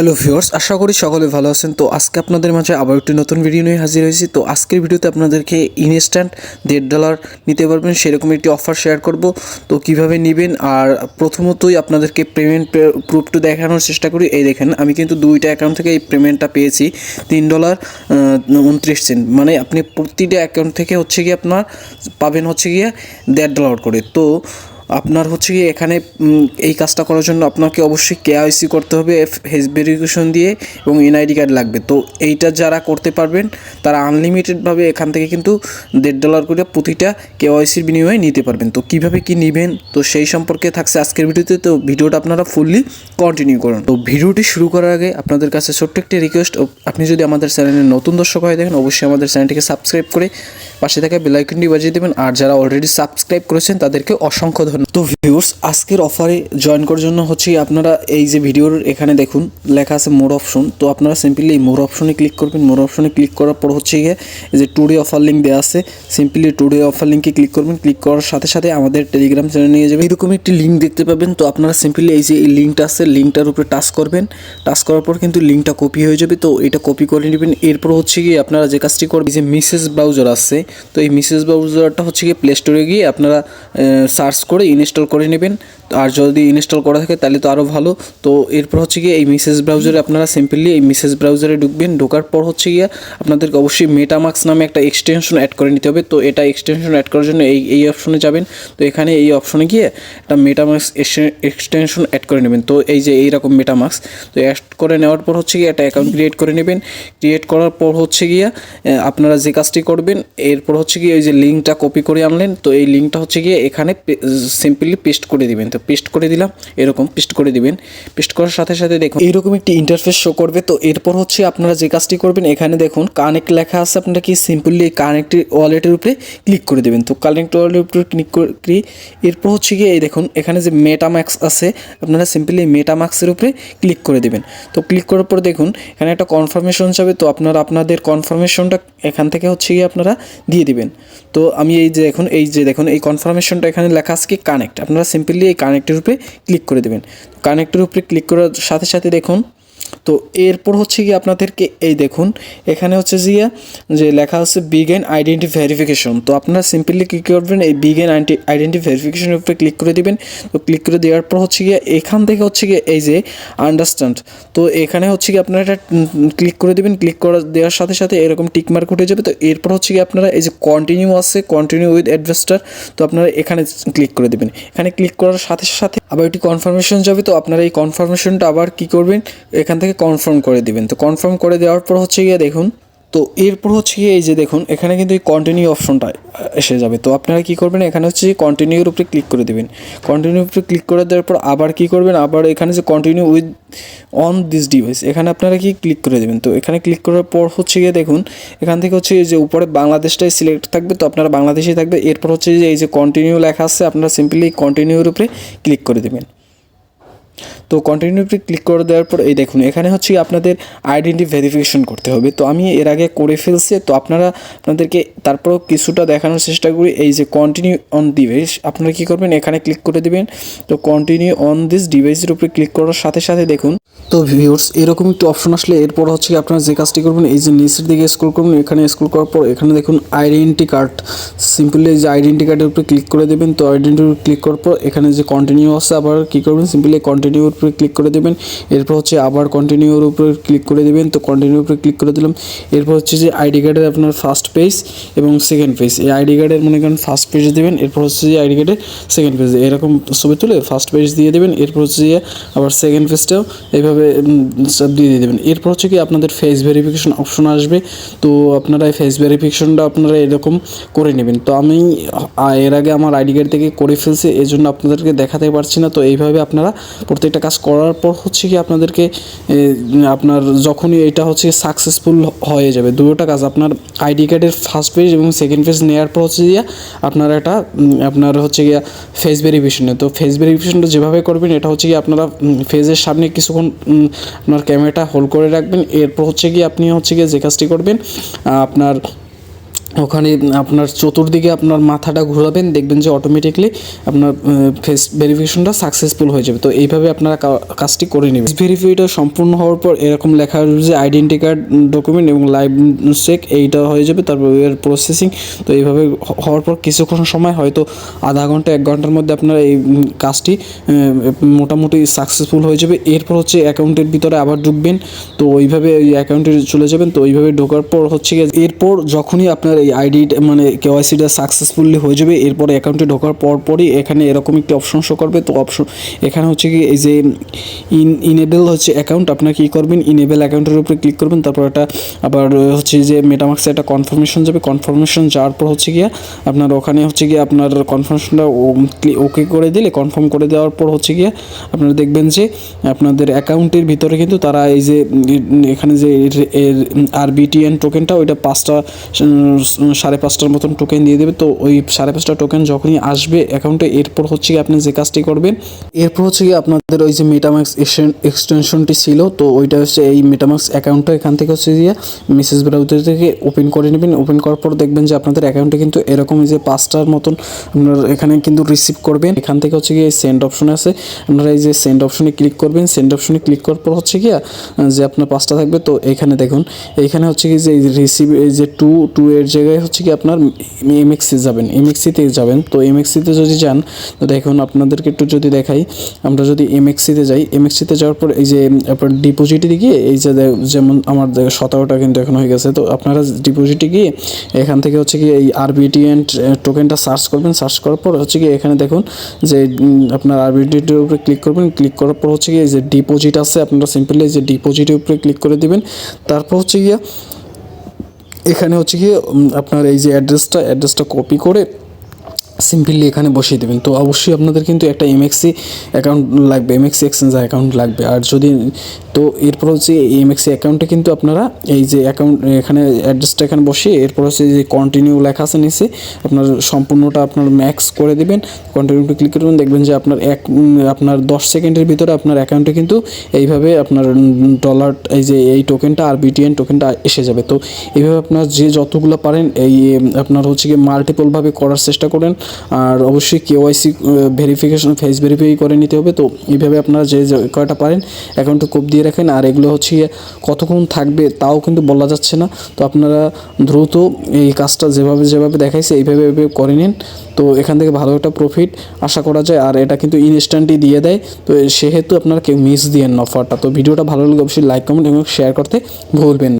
Hello viewers আশা করি সকলে ভালো আছেন। তো আজকে আপনাদের মাঝে আবার একটি নতুন ভিডিও নিয়ে হাজির হয়েছি। তো আজকের ভিডিওতে আপনাদেরকে ইনস্ট্যান্ট দেড় ডলার নিতে পারবেন সেরকম একটি অফার শেয়ার করব। তো কীভাবে নেবেন? আর প্রথমতই আপনাদেরকে পেমেন্ট প্রুফটা দেখানোর চেষ্টা করি। এই দেখেন, আমি কিন্তু দুইটা অ্যাকাউন্ট থেকে এই পেমেন্টটা পেয়েছি। তিন ডলার উনত্রিশ সেন্ট মানে আপনি প্রতিটা অ্যাকাউন্ট থেকে হচ্ছে গিয়ে আপনার পাবেন হচ্ছে গিয়ে দেড় ডলার করে। তো আপনার হচ্ছে কি এখানে এই কাজটা করার জন্য আপনাকে অবশ্যই কেআইসি করতে হবে ফেস ভেরিফিকেশন দিয়ে এবং এনআইডি কার্ড লাগবে। তো এইটা যারা করতে পারবেন, তারা আনলিমিটেডভাবে এখান থেকে কিন্তু দেড় ডলার করে প্রতিটা কেওয়াইসির বিনিময়ে নিতে পারবেন। তো কীভাবে কি নেবেন? তো সেই সম্পর্কে থাকছে আজকের ভিডিওতে। তো ভিডিওটা আপনারা ফুললি কন্টিনিউ করুন। তো ভিডিওটি শুরু করার আগে আপনাদের কাছে ছোট্ট একটি রিকোয়েস্ট আপনি যদি আমাদের চ্যানেলের নতুন দর্শক হয়ে দেখেন অবশ্যই আমাদের চ্যানেলটিকে সাবস্ক্রাইব করে পাশে থাকা বেলাইকনটি বাজিয়ে দেবেন। আর যারা অলরেডি সাবস্ক্রাইব করেছেন, তাদেরকে অসংখ্য ধন্যবাদ। তো ভিউর্স আজকের অফারে জয়েন করার জন্য হচ্ছে আপনারা এই যে ভিডিওর এখানে দেখুন, লেখা আছে মোর অপশন তো আপনারা সিম্পলি এই মোর অপশনে ক্লিক করবেন। মোর অপশনে ক্লিক করার পর হচ্ছে গিয়ে যে টুডে অফার লিঙ্ক দেওয়া আছে সিম্পলি টুডে অফার লিঙ্কে ক্লিক করবেন। ক্লিক করার সাথে সাথে আমাদের টেলিগ্রাম চ্যানেল নিয়ে যাবে এরকম একটি লিঙ্ক দেখতে পাবেন। তো আপনারা সিম্পলি এই যে এই লিঙ্কটা আছে লিঙ্কটার উপরে টাচ করবেন। টাচ করার পর কিন্তু লিঙ্কটা কপি হয়ে যাবে। তো এটা কপি করে নেবেন। এরপর হচ্ছে গিয়ে আপনারা যে কাজটি করবেন যে মিসেস ব্রাউজার আছে। তো এই মিসেস ব্রাউজারটা হচ্ছে গিয়ে প্লে স্টোরে গিয়ে আপনারা সার্চ করে ইনস্টল করে নেবেন। আর যদি ইনস্টল করা থাকে তাহলে তো আরও ভালো। তো এরপর হচ্ছে গিয়ে এই মিসেস ব্রাউজারে আপনারা সিম্পলি এই মিসেস ব্রাউজারে ঢুকবেন। ঢোকার পর হচ্ছে গিয়ে আপনাদেরকে অবশ্যই মেটামাক্স নামে একটা এক্সটেনশন অ্যাড করে নিতে হবে। তো এটা এক্সটেনশন অ্যাড করার জন্য এই এই অপশনে যাবেন। তো এখানে এই অপশনে গিয়ে একটা মেটামাক্স এক্সটেনশন অ্যাড করে নেবেন। তো এই যে এইরকম মেটামাক্স তো অ্যাড করে নেওয়ার পর হচ্ছে গিয়ে একটা অ্যাকাউন্ট ক্রিয়েট করে নেবেন। ক্রিয়েট করার পর হচ্ছে গিয়ে আপনারা যে কাজটি করবেন, এরপর হচ্ছে গিয়ে ওই যে লিঙ্কটা কপি করে আনলেন। তো এই লিঙ্কটা হচ্ছে গিয়ে এখানে সিম্পলি পেস্ট করে দিবেন। তো পেস্ট করে দিলাম, এরকম পেস্ট করে দিবেন। পেস্ট করার সাথে সাথে দেখুন, এইরকম একটি ইন্টারফেস শো করবে। তো এরপর হচ্ছে আপনারা যে কাজটি করবেন, এখানে দেখুন কানেক্ট লেখা আছে আপনারা কি সিম্পলি কানেক্ট ওয়ালেটের উপরে ক্লিক করে দেবেন। তো কানেক্ট ওয়ালেটের উপরে ক্লিক করে এরপর হচ্ছে গিয়ে এই দেখুন, এখানে যে মেটাম্যাক্স আছে, আপনারা সিম্পলি মেটাম্যাক্সের উপরে ক্লিক করে দেবেন। তো ক্লিক করার পর দেখুন, এখানে একটা কনফার্মেশন যাবে। তো আপনারা আপনাদের কনফার্মেশনটা এখান থেকে হচ্ছে গিয়ে আপনারা দিয়ে দিবেন। তো আমি এই যে এখন এই যে দেখুন, এই কনফার্মেশনটা এখানে লেখা আছে কি কানেক্ট আপনারা সিম্পলি এই কানেক্টের উপরে ক্লিক করে দেবেন। কানেক্টের উপরে ক্লিক করার সাথে সাথে দেখুন তো এরপর হচ্ছে গিয়ে আপনাদেরকে এই দেখুন, এখানে হচ্ছে গিয়ে যে লেখা আছে বিগেন আইডেন্টি ভেরিফিকেশন তো আপনারা সিম্পলি কী করবেন, এই বিগেন আইডেন্টি ভেরিফিকেশনের উপরে ক্লিক করে দিবেন। তো ক্লিক করে দেওয়ার পর হচ্ছে গিয়ে এখান থেকে হচ্ছে গিয়ে এই যে আন্ডারস্ট্যান্ড তো এখানে হচ্ছে গিয়ে আপনারা এটা ক্লিক করে দিবেন। ক্লিক করা দেওয়ার সাথে সাথে এরকম টিকমার্ক উঠে যাবে। তো এরপর হচ্ছে গিয়ে আপনারা এই যে কন্টিনিউ আছে কন্টিনিউ উইথ অ্যাডভেস্টার তো আপনারা এখানে ক্লিক করে দেবেন। এখানে ক্লিক করার সাথে সাথে আবার একটি কনফার্মেশন যাবে। তো আপনারা এই কনফার্মেশনটা আবার কি করবেন, এখান থেকে কনফার্ম করে দিবেন। তো কনফার্ম করে দেওয়ার পর হচ্ছে গিয়ে দেখুন, তো এরপর হচ্ছে গিয়ে এই যে দেখুন, এখানে কিন্তু এই কন্টিনিউ অপশনটা এসে যাবে। তো আপনারা কি করবেন, এখানে হচ্ছে যে কন্টিনিউর উপরে ক্লিক করে দেবেন। কন্টিনিউর উপরে ক্লিক করে দেওয়ার পর আবার কি করবেন, আবার এখানে যে continue with on this device এখানে আপনারা কি ক্লিক করে দেবেন? তো এখানে ক্লিক করার পর হচ্ছে গিয়ে দেখুন, এখান থেকে হচ্ছে এই যে উপরে বাংলাদেশটাই সিলেক্ট থাকবে, তো আপনারা বাংলাদেশেই থাকবে। এরপর হচ্ছে যে এই যে কন্টিনিউ লেখা আছে, আপনারা সিম্পলি কন্টিনিউর উপরে ক্লিক করে দেবেন। তো কন্টিনিউটি ক্লিক করে দেওয়ার পর, এই দেখুন, এখানে হচ্ছে আপনাদের আইডেন্টি ভেরিফিকেশন করতে হবে। তো আমি এর আগে করে ফেলছি, তো আপনারা, আপনাদেরকে তারপরও কিছুটা দেখানোর চেষ্টা করি। এই যে কন্টিনিউ অন ডিভাইস আপনারা কী করবেন? এখানে ক্লিক করে দিবেন। তো কন্টিনিউ অন দিস ডিভাইসের উপরে ক্লিক করার সাথে সাথে দেখুন তো ভিউর্স এরকম একটু অপশন আসলে এরপর হচ্ছে কি আপনারা যে কাজটি করবেন, এই যে নিচের দিকে স্ক্রল করবেন, এখানে স্ক্রল করার পর এখানে দেখুন আইডেন্টি কার্ড সিম্পলি যে আইডেন্টি কার্ডের উপরে ক্লিক করে দেবেন, তো আইডেন্টি ক্লিক করার পর এখানে যে কন্টিনিউ আছে, আবার কী করবেন সিম্পলি কন্টিনিউর উপরে ক্লিক করে দেবেন। এরপর হচ্ছে আবার কন্টিনিউর উপরে ক্লিক করে দেবেন, তো কন্টিনিউর উপরে ক্লিক করে দিলাম। এরপর হচ্ছে যে আইডি কার্ডের আপনার ফার্স্ট পেজ এবং সেকেন্ড পেজ এই আইডি কার্ডের মনে করেন ফার্স্ট পেজ দেবেন, এরপর হচ্ছে যে আইডি কার্ডের সেকেন্ড পেজ এরকম ছবি তুলে ফার্স্ট পেজ দিয়ে দেবেন, এরপর হচ্ছে যে আবার সেকেন্ড পেজটাও এইভাবে সব দিয়ে দিয়ে দেবেন। এরপর হচ্ছে কি আপনাদের ফেস ভেরিফিকেশন অপশন আসবে। তো আপনারা এই ফেস ভেরিফিকেশনটা আপনারা এরকম করে নেবেন। তো আমি এর আগে আমার আইডি কার্ড থেকে করে ফেলছি এই জন্য আপনাদেরকে দেখাতে পারছি না। তো এইভাবে আপনারা প্রত্যেকটা কাজ করার পর হচ্ছে কি আপনাদেরকে আপনার যখনই এটা হচ্ছে সাকসেসফুল হয়ে যাবে দুটোটা কাজ। আপনার আইডি কার্ডের ফার্স্ট পেজ এবং সেকেন্ড পেজ নেওয়ার পর হচ্ছে গিয়ে আপনার উম, আপনার হচ্ছে গিয়া ফেস ভেরিফিকেশনে তো ফেস ভেরিফিকেশনটা যেভাবে করবেন এটা হচ্ছে কি আপনারা ফেজের সামনে কিছুক্ষণ আপনার ক্যামেরাটা হোল্ড করে রাখবেন। এরপর হচ্ছে গিয়ে আপনি হচ্ছে গিয়ে যে কাজটি করবেন আপনার ওখানে আপনার চতুর্দিকে আপনার মাথাটা ঘোরাবেন, দেখবেন যে অটোমেটিকলি আপনার ফেস ভেরিফিকেশনটা সাকসেসফুল হয়ে যাবে। তো এইভাবে আপনারা কাজটি করে নেবেন। ভেরিফাইটা সম্পূর্ণ হওয়ার পর এরকম লেখা যে আইডেন্টি কার্ড ডকুমেন্ট এবং লাইভ চেক এইটা হয়ে যাবে। তারপর এর প্রসেসিং তো এইভাবে হওয়ার পর কিছুক্ষণ সময়, হয়তো আধা ঘণ্টা, এক ঘণ্টার মধ্যে আপনারা এই কাজটি মোটামুটি সাকসেসফুল হয়ে যাবে। এরপর হচ্ছে অ্যাকাউন্টের ভিতরে আবার ঢুকবেন, তো ওইভাবে ওই অ্যাকাউন্টে চলে যাবেন। তো ওইভাবে ঢোকার পর হচ্ছে এরপর যখনই আপনার এই আইডি মানে কেওয়াইসিটা সাকসেসফুলি হয়ে যাবে। এরপর অ্যাকাউন্টে ঢোকার পর পরই এখানে এরকম একটি অপশন শো করবে। তো অপশন এখানে হচ্ছে কি এই যে ইন ইনেবেল হচ্ছে অ্যাকাউন্ট আপনার কী করবেন? ইনেবেল অ্যাকাউন্টের উপরে ক্লিক করবেন। তারপর একটা আবার হচ্ছে যে মেটামাক্সে একটা কনফার্মেশন যাবে। কনফার্মেশন যাওয়ার পর হচ্ছে গিয়ে আপনার ওখানে হচ্ছে গিয়ে আপনার কনফার্মেশনটা ওকে করে দিলে কনফার্ম করে দেওয়ার পর হচ্ছে গিয়ে আপনারা দেখবেন যে আপনাদের অ্যাকাউন্টের ভিতরে কিন্তু তারা এই যে, এখানে যে আরবিটিএন টোকেনটা ওইটা পাঁচটা সাড়ে পাঁচটার মতন টোকেন দিয়ে দেবে। তো ওই সাড়ে পাঁচটা টোকেন যখনই আসবে অ্যাকাউন্টে এরপর হচ্ছে গিয়ে আপনি যে কাজটি করবেন, এরপর হচ্ছে গিয়ে আপনাদের ওই যে মেটামাক্স এক্সটেনশনটি ছিল, তো ওইটা হচ্ছে এই মেটামাক্স অ্যাকাউন্টটা এখান থেকে হচ্ছে গিয়ে মেসেজ ব্রাউজার থেকে ওপেন করে নেবেন। ওপেন করার পর দেখবেন যে আপনাদের অ্যাকাউন্টে কিন্তু এরকম যে পাঁচটার মতন আপনার এখানে কিন্তু রিসিভ করবেন। এখান থেকে হচ্ছে গিয়ে সেন্ড অপশন আছে। আপনারা এই যে সেন্ড অপশনে ক্লিক করবেন। সেন্ড অপশনে ক্লিক করার পর হচ্ছে গিয়ে, যে আপনার পাঁচটা থাকবে, তো এখানে দেখুন এইখানে হচ্ছে কি যে রিসিভ এই যে টু টু এর জায়গায় হচ্ছে কি আপনার এমএক্সি যাবেন এমএক্সিতে যাবেন। তো এমএক্সিতে যদি যান, তো দেখুন আপনাদেরকে একটু যদি দেখাই, আমরা যদি এমএক্সিতে যাই এমএক্সিতে যাওয়ার পর এই যে আপনার ডিপোজিটে গিয়ে, এই যে যেমন আমার সতেরোটা কিন্তু এখন হয়ে গেছে, তো আপনারা ডিপোজিটে গিয়ে এখান থেকে হচ্ছে কি এই আরবিটিএন টোকেনটা সার্চ করবেন। সার্চ করার পর হচ্ছে কি এখানে দেখুন যে আপনার আরবিটির উপরে ক্লিক করবেন। ক্লিক করার পর হচ্ছে কি এই যে ডিপোজিট আছে, আপনারা সিম্পলি এই যে ডিপোজিটের উপরে ক্লিক করে দিবেন। তারপর হচ্ছে গিয়ে এখানে হচ্ছে গিয়ে আপনার এই যে অ্যাড্রেসটা অ্যাড্রেসটা কপি করে সিম্পলি এখানে বসিয়ে দেবেন। তো অবশ্যই আপনাদের কিন্তু একটা এমএক্সি অ্যাকাউন্ট লাগবে এমএক্সি এক্সচেঞ্জ অ্যাকাউন্ট লাগবে। আর যদি তো এরপর হচ্ছে এমএক্সি অ্যাকাউন্টে কিন্তু আপনারা এই যে অ্যাকাউন্ট এখানে অ্যাড্রেসটা এখানে বসিয়ে এরপর হচ্ছে যে কন্টিনিউ লেখা আছে নিচে, আপনার সম্পূর্ণটা আপনার ম্যাক্স করে দেবেন কন্টিনিউতে ক্লিক করবেন দেখবেন যে আপনার এক, আপনার দশ সেকেন্ডের ভিতরে আপনার অ্যাকাউন্টে কিন্তু এইভাবে আপনার ডলার এই যে এই টোকেনটা আর বিটিএন টোকেনটা এসে যাবে। তো এইভাবে আপনার যে যতগুলো পারেন এই, আপনার হচ্ছে কি মাল্টিপলভাবে করার চেষ্টা করেন, আর অবশ্যই কেওয়াইসি ভেরিফিকেশন ফেস ভেরিফাই করে নিতে হবে। তো এইভাবে আপনারা যে কয়টা পারেন অ্যাকাউন্টে কোপ দিয়ে রাখেন আর এগুলো হচ্ছে কতক্ষণ থাকবে তাও কিন্তু বলা যাচ্ছে না। তো আপনারা দ্রুত এই কাজটা যেভাবে যেভাবে দেখাইছে, এইভাবে এইভাবে করে নিন। তো এখান থেকে ভালো একটা প্রফিট আশা করা যায়, আর এটা কিন্তু ইনস্ট্যান্টই দিয়ে দেয়। তো সেহেতু আপনারা কেউ মিস দিয়েন অফারটা তো ভিডিওটা ভালো লাগলে অবশ্যই লাইক কমেন্ট এবং শেয়ার করতে ভুলবেন।